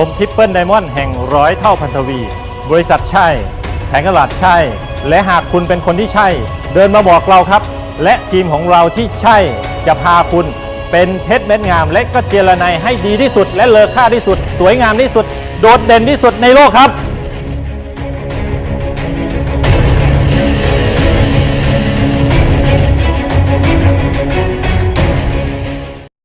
ผมทิปเปิลไดมอนด์แห่งร้อยเท่าพันธวี บริษัทใช่ แผงตลาดใช่ และหากคุณเป็นคนที่ใช่ เดินมาบอกเราครับ และทีมของเราที่ใช่ จะพาคุณเป็นเพชรเม็ดงาม และก็เจรไนให้ดีที่สุด และเลอค่าที่สุด สวยงามที่สุด โดดเด่นที่สุดในโลกครับ